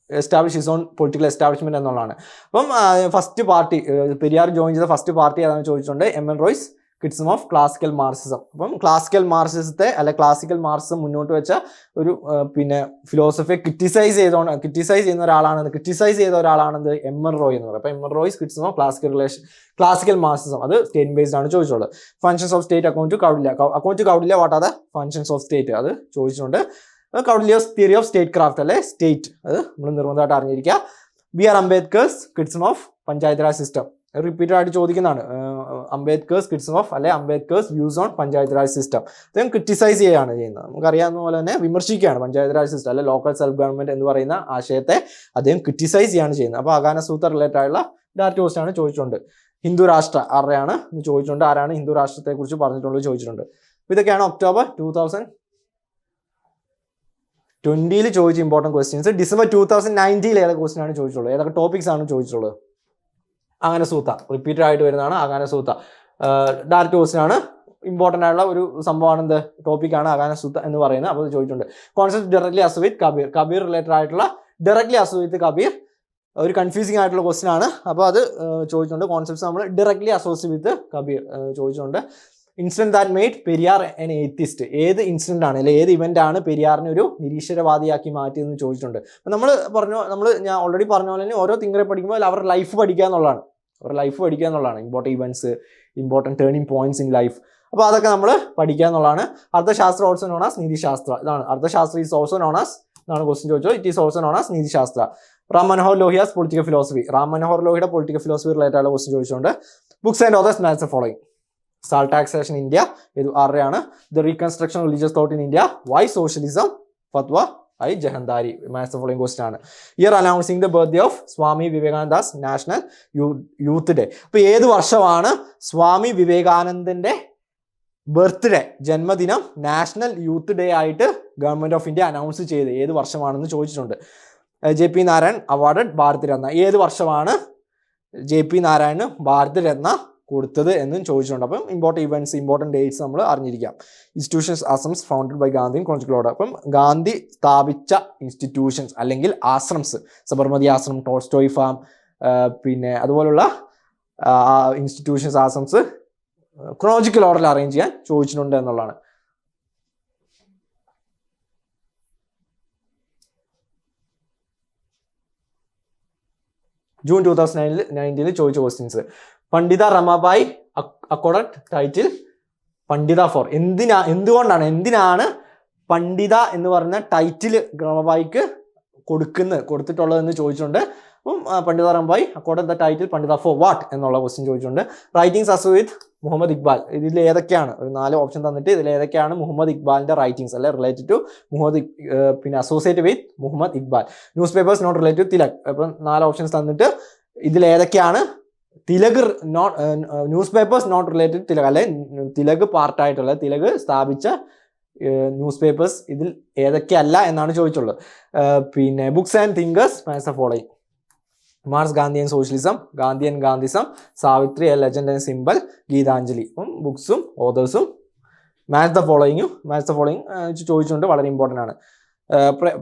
Speaker 1: establish his own political establishment എന്നുള്ളതാണ്. അപ്പം ഫസ്റ്റ് പാർട്ടി പെരിയാർ ജോയിൻ ചെയ്ത ഫസ്റ്റ് പാർട്ടി ഏതാണെന്ന് ചോദിച്ചിട്ടുണ്ട്? M N Roy's criticism of classical Marxism അപ്പം ക്ലാസിക്കൽ മാർസിസത്തെ അല്ല ക്ലാസിക്കൽ മാർസിസം മുന്നോട്ട് വെച്ച ഒരു പിന്നെ ഫിലോസഫിയെ ക്രിറ്റിസൈസ് ചെയ്തോണ്ട് ക്രിറ്റിസൈസ് ചെയ്യുന്ന ഒരാളാണ് ക്രിറ്റിസൈസ് ചെയ്ത ഒരാളാണെന്ന് എം എൻ റോയ് എന്ന് പറയുന്നത് അപ്പം M N Roy's criticism of classical relation classical Marxism അത് സ്റ്റേറ്റ് ബേസ്ഡ് ആണ് ചോദിച്ചോളൂ functions of state account to Kautilya account to Kautilya what are the functions of state അത് ചോദിച്ചിട്ടുണ്ട്. Kautilya's theory of state craft അല്ലെ state അത് നമ്മൾ നിർബന്ധമായിട്ട് അറിഞ്ഞിരിക്കുക. B R Ambedkar's criticism of panchayat raj system repeated ആയിട്ട് ചോദിക്കുന്നതാണ് അംബേദ്കേഴ്സ് കിഡ്സം ഓഫ് അല്ലെ Ambedkar's views on panchayat raj system അദ്ദേഹം ക്രിറ്റിസൈസ് ചെയ്യുകയാണ് ചെയ്യുന്നത്. നമുക്കറിയാവുന്ന പോലെ തന്നെ വിമർശിക്കുകയാണ് പഞ്ചായത്ത് രാജ് സിസ്റ്റം അല്ലെ ലോക്കൽ സെൽഫ് ഗവൺമെന്റ് എന്ന് പറയുന്ന ആശയത്തെ അദ്ദേഹം ക്രിറ്റിസൈസ് ചെയ്യാണ് ചെയ്യുന്നത്. അപ്പോൾ അഗാന സൂത്ര റിലേറ്റഡ് ആയിട്ടുള്ള ഡയറക്റ്റ് പോസ്റ്റാണ് ചോദിച്ചിട്ടുണ്ട്. ഹിന്ദു രാഷ്ട്ര ആരുടെയാണ് എന്ന് ചോദിച്ചുകൊണ്ട് ആരാണ് ഹിന്ദു രാഷ്ട്രത്തെ കുറിച്ച് പറഞ്ഞിട്ടുള്ളത് ചോദിച്ചിട്ടുണ്ട്. ഇതൊക്കെയാണ് ഒക്ടോബർ ടൂ തൗസൻഡ് ട്വന്റിയിൽ ചോദിച്ച important questions December two thousand nineteen ഏതൊക്കെ ക്വസ്റ്റ്യൻ ആണ് ചോദിച്ചിട്ടുള്ളത്? ഏതൊക്കെ ടോപ്പിക്സ് ആണ് ചോദിച്ചിട്ടുള്ളത്? അങ്ങനെ സൂത്ത റിപ്പീറ്റഡ് ആയിട്ട് വരുന്നതാണ് അങ്ങനെ സൂത്ത ഡയറക്റ്റ് ക്വസ്റ്റ്യൻ ആണ്. ഇമ്പോർട്ടന്റ് ആയിട്ടുള്ള ഒരു സംഭവമാണ് എന്ത് ടോപ്പിക്കാണ് അഗാന സുത്ത എന്ന് പറയുന്നത്. അപ്പോൾ ചോദിച്ചിട്ടുണ്ട്. Concept directly as with Kabir Kabir related ആയിട്ടുള്ള ഡയറക്ട്ലി അസുവിത്ത് കബീർ ഒരു കൺഫ്യൂസിങ് ആയിട്ടുള്ള ക്വസ്റ്റൻ ആണ്. അപ്പോൾ അത് ചോദിച്ചിട്ടുണ്ട്. കോൺസെപ്റ്റ്സ് നമ്മൾ ഡയറക്ട്ലി അസോസിയേറ്റ് വിത്ത് കബീർ ചോദിച്ചിട്ടുണ്ട്. Incident that made Periyar an atheist ഏത് ഇൻസിഡന്റ് ആണ്? അല്ലെങ്കിൽ ഏത് ഇവന്റ് ആണ് പെരിയാറിനെ ഒരു നിരീശ്വരവാദിയാക്കി മാറ്റിയെന്ന് ചോദിച്ചിട്ടുണ്ട്. അപ്പോൾ നമ്മൾ പറഞ്ഞു നമ്മൾ ഞാൻ ഓൾറെഡി പറഞ്ഞ പോലെ തന്നെ ഓരോ തിങ്കറെ പഠിക്കുമ്പോൾ അവരുടെ ലൈഫ് പഠിക്കുക എന്നുള്ളതാണ്. അവരുടെ ലൈഫ് പഠിക്കുക എന്നുള്ളതാണ്. Important events important turning points in life അപ്പോൾ അതൊക്കെ നമ്മൾ പഠിക്കുക എന്നുള്ളതാണ്. Arthashastra also known as Nitishastra. ഇതാണ്. Arthashastra is also known as എന്നാണ് ക്വസ്റ്റ്യൻ ചോദിച്ചത്. It is also known as Nitishastra. Ram Manohar Lohia's political philosophy Ram Manohar ലോഹിയുടെ political philosophy related ആയിട്ടുള്ള question ചോദിച്ചുകൊണ്ട് books and authors match following salt taxation India ഇത് ആരുടെയാണ്? The reconstruction religious thought in India why socialism Fatwa i Jahandari match following question ആണ്. Year announcing the birthday of Swami Vivekananda's national youth day അപ്പോൾ ഏത് വർഷമാണ് സ്വാമി വിവേകാനന്ദന്റെ birthday ജന്മദിനം national youth day ആയിട്ട് government of India announce ചെയ്ത്? ഏത് വർഷമാണെന്ന് ചോദിച്ചിട്ടുണ്ട്. J P Narayan award Bharat Ratna ഏത് വർഷമാണ് ജെ പി നാരായണ് ഭാരത് രത്ന കൊടുത്തത് എന്നും ചോദിച്ചിട്ടുണ്ട്. അപ്പം ഇമ്പോർട്ടന്റ് ഇവന്റ്സ് ഇമ്പോർട്ടന്റ് ഡേറ്റ്സ് നമ്മൾ അറിഞ്ഞിരിക്കാം. Institutions ashrams founded by Gandhi order അപ്പം ഗാന്ധി സ്ഥാപിച്ച ഇൻസ്റ്റിറ്റ്യൂഷൻസ് അല്ലെങ്കിൽ ആശ്രംസ് സബർമതി ആശ്രം ടോൾസ്റ്റോയ് ഫാം പിന്നെ അതുപോലുള്ള ഇൻസ്റ്റിറ്റ്യൂഷൻസ് ആശ്രംസ് ക്രോണോജിക്കൽ ഓർഡറിൽ അറേഞ്ച് ചെയ്യാൻ ചോദിച്ചിട്ടുണ്ട് എന്നുള്ളതാണ്. ജൂൺ ടൂ തൗസൻഡ് നയനിൽ നയന്റീനിൽ ചോദിച്ച questions Pandita Ramabai accord title Pandita for. എന്തിനാ എന്തുകൊണ്ടാണ് എന്തിനാണ് പണ്ഡിത എന്ന് പറഞ്ഞ ടൈറ്റിൽ റമബായിക്ക് കൊടുക്കുന്നത് കൊടുത്തിട്ടുള്ളതെന്ന് ചോദിച്ചിട്ടുണ്ട്. അപ്പം Pandita Ramabai accord the title? Pandita for what എന്നുള്ള ക്വസ്റ്റ്യൻ ചോദിച്ചിട്ടുണ്ട്. Writings as with Muhammad Iqbal. ഇതിൽ ഏതൊക്കെയാണ്? ഒരു നാല് ഓപ്ഷൻ തന്നിട്ട് ഇതിൽ ഏതൊക്കെയാണ് മുഹമ്മദ് ഇക്ബാലിന്റെ റൈറ്റിംഗ്സ് അല്ലെ റിലേറ്റഡ് ടു മുഹമ്മദ് പിന്നെ associate with Muhammad Iqbal. Newspapers not related Tilak. അപ്പം നാല് ഓപ്ഷൻസ് തന്നിട്ട് ഇതിൽ ഏതൊക്കെയാണ് Tilak not newspapers not related Tilak അല്ലെ തിലക് പാർട്ടായിട്ടുള്ള തിലക് സ്ഥാപിച്ച ന്യൂസ് പേപ്പേഴ്സ് ഇതിൽ ഏതൊക്കെയല്ല എന്നാണ് ചോദിച്ചുള്ളത്. പിന്നെ books and thinkers match a following Marx Gandhian socialism Gandhian Gandhism Savitri a legend and symbol Gitanjali. അപ്പം ബുക്സും ഓതേഴ്സും മാച്ച് ദ ഫോളോയിങ്ങും മാച്ച് ദ ഫോളോയിങ് ചോദിച്ചുകൊണ്ട് വളരെ ഇമ്പോർട്ടന്റ് ആണ്.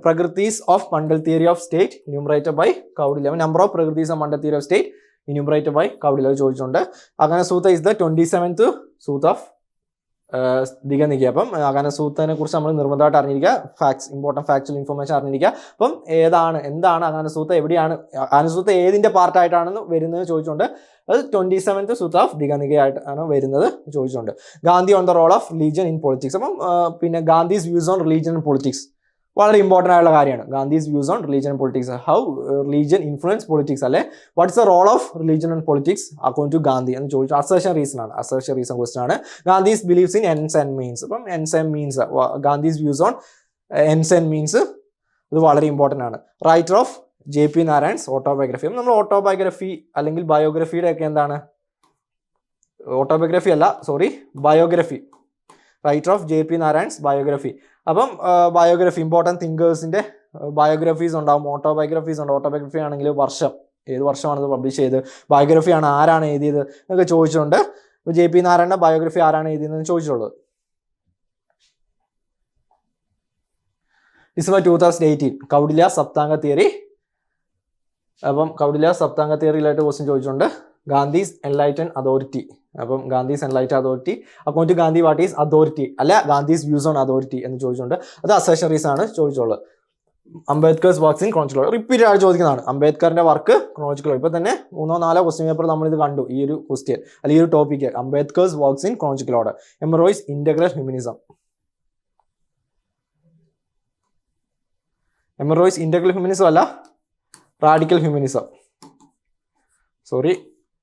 Speaker 1: Prakritis of Mandal theory of state enumerated by Kautilya number of prakritis of Mandal theory of state enumerated by Kautilya ചോദിച്ചിട്ടുണ്ട്. അങ്ങനെ sutta is the twenty seventh sutta of Digha Nikaya അപ്പം അഗാനസൂത്തനെ കുറിച്ച് നമ്മൾ നിർബന്ധമായിട്ട് അറിഞ്ഞിരിക്കുക. ഫാക്ട്സ് ഇമ്പോർട്ടന്റ് ഫാക്ച്വൽ ഇൻഫർമേഷൻ അറിഞ്ഞിരിക്കുക. അപ്പം ഏതാണ് എന്താണ് അഗാനസൂത്ത എവിടെയാണ് അഗാനസൂത്ത ഏതിന്റെ പാർട്ടായിട്ടാണെന്ന് വരുന്നത് ചോദിച്ചുകൊണ്ട് അത് ട്വന്റി സെവൻത്ത് സൂത്ത് ഓഫ് ദിഗനികയായിട്ടാണ് വരുന്നത് ചോദിച്ചുകൊണ്ട് Gandhi on the role of religion in politics അപ്പം പിന്നെ Gandhi's views on religion in politics വളരെ ഇമ്പോർട്ടന്റ് ആയിട്ടുള്ള കാര്യമാണ്. Gandhi's views on religion politics how religion influence politics അല്ലെ? What's the role of religion and politics according to Gandhi എന്ന് ചോദിച്ചു. Assertion reason ആണ്. Assertion reason question ആണ്. Gandhi's believes in ends and means അപ്പം ends and means Gandhi's views on ends and means ഇത് വളരെ important ആണ്. Writer of J P Narayan's autobiography നമ്മൾ autobiography അല്ലെങ്കിൽ ബയോഗ്രഫിയുടെ ഒക്കെ എന്താണ്? ഓട്ടോബയോഗ്രഫി അല്ല sorry biography writer of J P Narayan's biography അപ്പം ബയോഗ്രഫി ഇമ്പോർട്ടന്റ് തിങ്കേഴ്സിന്റെ ബയോഗ്രഫീസ് ഉണ്ടാവും ഓട്ടോബയോഗ്രഫീസ് ഉണ്ട്. ഓട്ടോബയോഗ്രഫി ആണെങ്കിൽ വർഷം ഏത് വർഷമാണ് ഇത് പബ്ലിഷ് ചെയ്ത് ബയോഗ്രഫി ആണ് ആരാണ് എഴുതിയത് എന്നൊക്കെ ചോദിച്ചിട്ടുണ്ട്. ജെ പി നാരായണ ബയോഗ്രഫി ആരാണ് എഴുതിയതെന്ന് ചോദിച്ചിട്ടുള്ളത് December two thousand eighteen Kautilya Saptanga theory. അപ്പം കൗഡില സപ്താംഗ തിയറിയിലായിട്ട് ക്വസ്റ്റ്യൻ ചോദിച്ചിട്ടുണ്ട്. ഗാന്ധിസ് എൻലൈറ്റൻ അതോറിറ്റി അപ്പം Gandhi സെൻലൈറ്റ് authority account to Gandhi what is authority അല്ല ഗാന്ധിസ് വ്യൂസ് ഓൺ അതോറിറ്റി എന്ന് ചോദിച്ചുകൊണ്ട് അത് അസഷറീസ് ആണ് ചോദിച്ചുള്ളത് Ambedkar's works in chronological repeat ആയിട്ട് ചോദിക്കുന്നതാണ്. അംബേദ്കറിന്റെ വർക്ക് ക്രോണോജിക്കൽ ഇപ്പൊ തന്നെ മൂന്നോ നാലോ ക്വസ്റ്റ്യൻ പേപ്പർ നമ്മൾ ഇത് കണ്ടു ഈ ഒരു ക്വസ്റ്റ്യൻ അല്ലെങ്കിൽ ഈ ഒരു topic Ambedkar's works in chronological order M Roy's integral humanism M Roy's integral humanism അല്ല radical humanism sorry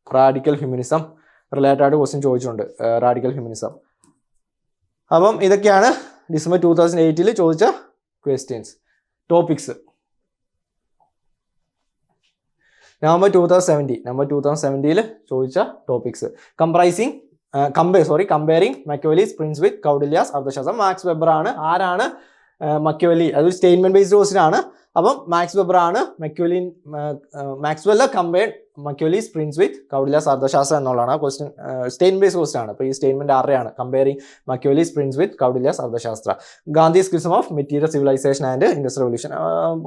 Speaker 1: radical humanism related question ചോദിച്ചിട്ടുണ്ട് റാഡിക്കൽ ഹ്യൂമനിസം അപ്പം ഇതൊക്കെയാണ് ഡിസംബർ ടൂ തൗസൻഡ് എയ്റ്റിൽ ചോദിച്ച questions topics November two thousand seventy November two thousand സെവന്റിയിൽ ചോദിച്ച topics comprising compare sorry comparing Machiavelli's prince with Kautilya's Arthashastra Max Weber ആണ്. ആരാണ് മക്യോലി അതൊരു statement based question ആണ് അപ്പം മാക്സ് വെബർ ആണ്. മക്യോലിൻ മാക്സ്വെല്ല കമ്പയർഡ് മക്യുവലി പ്രിൻസ് വിത്ത് കൗഡില അർത്ഥശാസ്ത്രം എന്നുള്ളതാണ് ആ ക്വസ്റ്റൻ സ്റ്റേറ്റ് ബേസ്ഡ് ക്വസ്റ്റൻ ആണ് അപ്പോൾ ഈ statement ആരുടെയാണ്? Comparing Machiavelli prince with Kautilya Arthashastra Gandhi schism of material civilization and industrial revolution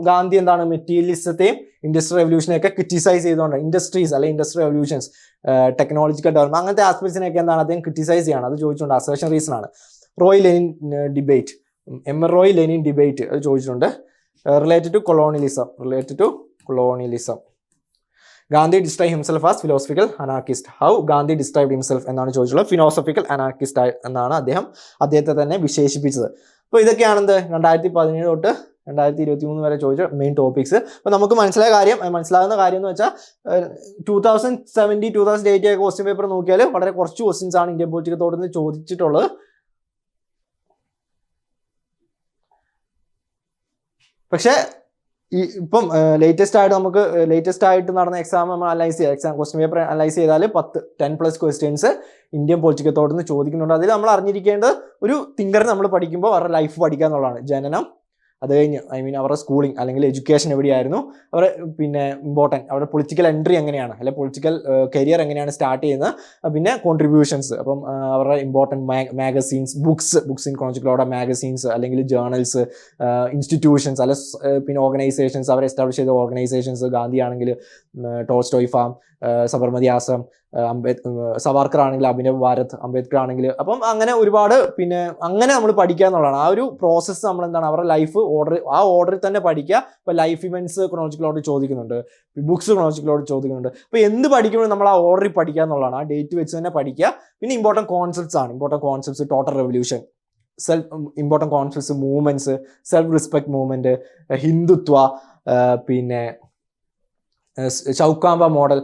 Speaker 1: Gandhi എന്താണ് മെറ്റീരിയലിസത്തെയും ഇൻഡസ്ട്രിയൽ റവല്യൂഷനെയൊക്കെ ക്രിറ്റിസൈസ് ചെയ്തുകൊണ്ട് ഇൻഡസ്ട്രീസ് അല്ലെങ്കിൽ ഇൻഡസ്ട്രിയൽ റവല്യൂഷൻസ് ടെക്നോളജിക്കൽ ഡെവലപ്മെന്റ് അങ്ങനത്തെ ആസ്പെക്ട്സിനെയൊക്കെ എന്താണ് അദ്ദേഹം ക്രിറ്റിസൈസ് ചെയ്യണം. അത് ചോദിച്ചുകൊണ്ട് അസേഷൻ റീസൺ ആണ്. Roy Lenin debate M Roy Lenin debate അത് ചോദിച്ചിട്ടുണ്ട്. Related to colonialism related to colonialism Gandhi describe himself as philosophical anarchist how Gandhi describe himself എന്നാണ് ചോദിച്ചിട്ടുള്ളത്. ഫിലോസഫിക്കൽ അനാർക്കിസ്റ്റ് എന്നാണ് അദ്ദേഹം അദ്ദേഹത്തെ തന്നെ വിശേഷിപ്പിച്ചത്. അപ്പോൾ ഇതൊക്കെയാണെന്ത്? രണ്ടായിരത്തി പതിനേഴ് തൊട്ട് രണ്ടായിരത്തി ഇരുപത്തി മൂന്ന് വരെ ചോദിച്ച മെയിൻ ടോപ്പിക്സ് അപ്പോൾ നമുക്ക് മനസ്സിലായ കാര്യം മനസ്സിലാകുന്ന കാര്യം എന്ന് വെച്ചാൽ two thousand seventy two thousand eighty ഒക്കെ ക്വസ്റ്റ്യൻ പേപ്പർ നോക്കിയാൽ വളരെ കുറച്ച് ക്വസ്റ്റ്യൻസ് ആണ് ഇന്ത്യൻ പൊളിറ്റിക്കൽ തോട്ടിൽ നിന്ന് ചോദിച്ചിട്ടുള്ളത്. പക്ഷേ ഈ ഇപ്പം ലേറ്റസ്റ്റ് ആയിട്ട് നമുക്ക് ലേറ്റസ്റ്റ് ആയിട്ട് നടന്ന എക്സാം നമ്മൾ അനലൈസ് ചെയ്യാം. എക്സാം ക്വസ്റ്റ്യൻ പേപ്പർ അനലൈസ് ചെയ്താൽ പത്ത് ten plus questions Indian political തോട്ടിൽ നിന്ന് ചോദിക്കുന്നുണ്ട്. അതിൽ നമ്മൾ അറിഞ്ഞിരിക്കേണ്ടത് ഒരു തിങ്കർ നമ്മൾ പഠിക്കുമ്പോൾ അവരുടെ ലൈഫ് പഠിക്കുക എന്നുള്ളതാണ് ജനനം അത് കഴിഞ്ഞ് ഐ മീൻ അവരുടെ സ്കൂളിംഗ് അല്ലെങ്കിൽ എഡ്യൂക്കേഷൻ എവിടെയായിരുന്നു? അവർ പിന്നെ ഇമ്പോർട്ടന്റ് അവരുടെ പൊളിറ്റിക്കൽ എൻട്രി എങ്ങനെയാണ്? അല്ലെങ്കിൽ പൊളിറ്റിക്കൽ കരിയർ എങ്ങനെയാണ് സ്റ്റാർട്ട് ചെയ്യുന്നത്? പിന്നെ കോൺട്രിബ്യൂഷൻസ് അപ്പം അവരുടെ important magazines books books in ക്രോണജിക്കലോടെ magazines അല്ലെങ്കിൽ ജേർണൽസ് ഇൻസ്റ്റിറ്റ്യൂഷൻസ് അല്ലെ പിന്നെ ഓർഗനൈസേഷൻസ് അവർ എസ്റ്റാബ്ലിഷ് ചെയ്ത ഓർഗനൈസേഷൻസ് ഗാന്ധി ആണെങ്കിൽ ടോൾസ്റ്റോയ് ഫാം സബർമതി ആശ്രം അംബേദ് സവാർക്കർ ആണെങ്കിൽ അഭിനവ് ഭാരത് അംബേദ്കർ ആണെങ്കിൽ അപ്പം അങ്ങനെ ഒരുപാട് പിന്നെ അങ്ങനെ നമ്മൾ പഠിക്കുക എന്നുള്ളതാണ്. ആ ഒരു പ്രോസസ്സ് നമ്മൾ എന്താണ് അവരുടെ ലൈഫ് ഓർഡർ ആ ഓർഡറിൽ തന്നെ പഠിക്കുക. ഇപ്പൊ ലൈഫ് ഇവന്റ്സ് ക്രോണോജിക്കലോട് ചോദിക്കുന്നുണ്ട്. ബുക്സ് ക്രോണോജിക്കലോട് ചോദിക്കുന്നുണ്ട്. അപ്പൊ എന്ത് പഠിക്കുമ്പോഴും നമ്മൾ ആ ഓർഡറിൽ പഠിക്കുക എന്നുള്ളതാണ്. ആ ഡേറ്റ് വെച്ച് തന്നെ പഠിക്കുക. പിന്നെ ഇമ്പോർട്ടന്റ് കോൺസെപ്റ്റ്സ് ആണ്. Important concepts total revolution self important concepts movements self respect movement Hindutva പിന്നെ ചൗക്കാമ്പ മോഡൽ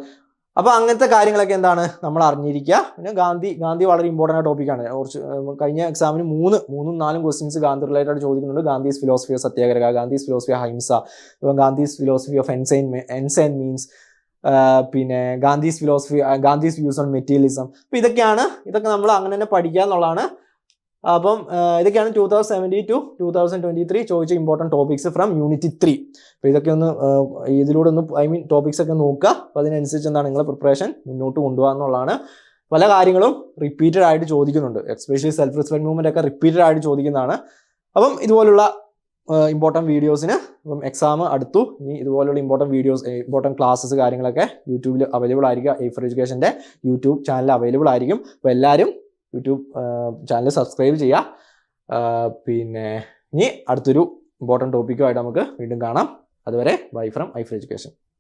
Speaker 1: അപ്പോൾ അങ്ങനത്തെ കാര്യങ്ങളൊക്കെ എന്താണ് നമ്മൾ അറിഞ്ഞിരിക്കുക. പിന്നെ ഗാന്ധി ഗാന്ധി വളരെ ഇമ്പോർട്ടന്റ് ടോപ്പിക്കാണ് കുറച്ച് കഴിഞ്ഞ എക്സാമിന് മൂന്ന് മൂന്നും നാലും ക്വസ്റ്റ്യൻസ് ഗാന്ധി റിലേറ്റഡ് ആയിട്ട് ചോദിക്കുന്നുണ്ട്. Gandhi's philosophy of satyagraha Gandhi's philosophy of ahimsa ഇപ്പം Gandhi's philosophy of ends and ends and means പിന്നെ Gandhi's philosophy Gandhi's views on materialism അപ്പോൾ ഇതൊക്കെയാണ് ഇതൊക്കെ നമ്മൾ അങ്ങനെ തന്നെ പഠിക്കുക എന്നുള്ളതാണ് അപ്പം ഇതൊക്കെയാണ് two thousand seventy two two thousand twenty three ചോദിച്ച important topics from unit three അപ്പോൾ ഇതൊക്കെ ഒന്ന് ഇതിലൂടെ ഒന്ന് ഐ മീൻ ടോപ്പിക്സ് ഒക്കെ നോക്കുക. അപ്പോൾ അതിനനുസരിച്ച് എന്താണ് നിങ്ങളെ പ്രിപ്പറേഷൻ മുന്നോട്ട് കൊണ്ടുപോകുക എന്നുള്ളതാണ്. പല കാര്യങ്ങളും റിപ്പീറ്റഡ് ആയിട്ട് ചോദിക്കുന്നുണ്ട്. എക്സ്പെഷ്യലി സെൽഫ് റെസ്പെക്ട് മൂവ്മെന്റ് ഒക്കെ റിപ്പീറ്റഡ് ആയിട്ട് ചോദിക്കുന്നതാണ്. അപ്പം ഇതുപോലുള്ള ഇമ്പോർട്ടന്റ് വീഡിയോസിന് ഇപ്പം എക്സാം അടുത്തു. ഇനി ഇതുപോലുള്ള ഇമ്പോർട്ടന്റ് വീഡിയോസ് ഇമ്പോർട്ടന്റ് ക്ലാസ്സസ് കാര്യങ്ങളൊക്കെ യൂട്യൂബിൽ അവൈലബിൾ ആയിരിക്കും എ ഫോർ എഡ്യൂക്കേഷന്റെ യൂട്യൂബ് ചാനൽ അവൈലബിൾ ആയിരിക്കും. അപ്പോൾ എല്ലാവരും യൂട്യൂബ് ചാനൽ സബ്സ്ക്രൈബ് ചെയ്യുക പിന്നെ ഇനി അടുത്തൊരു ഇമ്പോർട്ടന്റ് ടോപ്പിക്കുമായിട്ട് നമുക്ക് വീണ്ടും കാണാം. അതുവരെ bye from I four education